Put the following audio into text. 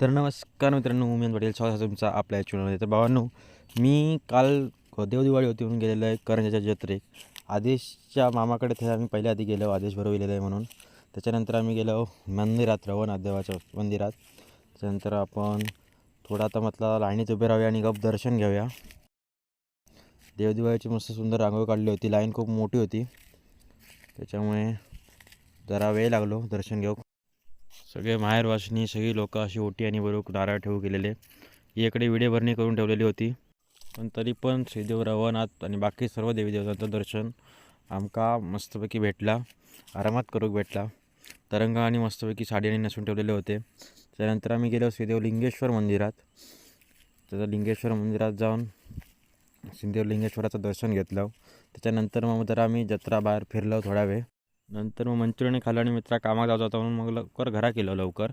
तर नमस्कार मित्रांनो उमेद पटेल स्वागत आहे तुमचा आपल्या चॅनलमध्ये तर भावांनो मी काल देवदिवाळी होती म्हणून गेलेलो आहे करंजाच्या जत्रेक आदेशच्या मामाकडे ते आम्ही पहिल्या आधी गेलो आदेश बरोबर गेलेलो आहे म्हणून. त्याच्यानंतर आम्ही गेलो मंदिरात रवनाथ देवाच्या मंदिरात. त्याच्यानंतर आपण थोडा आता म्हटलं लाईनीत उभे राहूया आणि गप दर्शन घेऊया. देवदिवाळीची मस्त सुंदर रांगोळी काढली होती. लाईन खूप मोठी होती. त्याच्यामुळे जरा वेळ लागलो दर्शन घेऊ. सगळे माहेरवासिनी सगळी लोक अशी ओटी आणि बरोबर नारळ ठेवू गेलेले इकडे विडेभरणी करून ठेवलेली होती. पण तरी पण श्रीदेव रवनाथ आणि बाकी सर्व देवी देवतांचं दर्शन आमका मस्तपैकी भेटला. आरामात करूक भेटला. तरंगा आणि मस्तपैकी साडीने नसून ठेवलेले होते. त्यानंतर आम्ही गेलो श्रीदेव लिंगेश्वर मंदिरात. त्याचं लिंगेश्वर मंदिरात जाऊन श्रीदेव लिंगेश्वराचं दर्शन घेतलं. त्याच्यानंतर मग जरा आम्ही जत्रा बाहेर फिरलो थोडा वेळ. नंतर मग मंचुरियन खाल्लं आणि मित्रा कामाला जात होता म्हणून मग लवकर घरा केलं लवकर.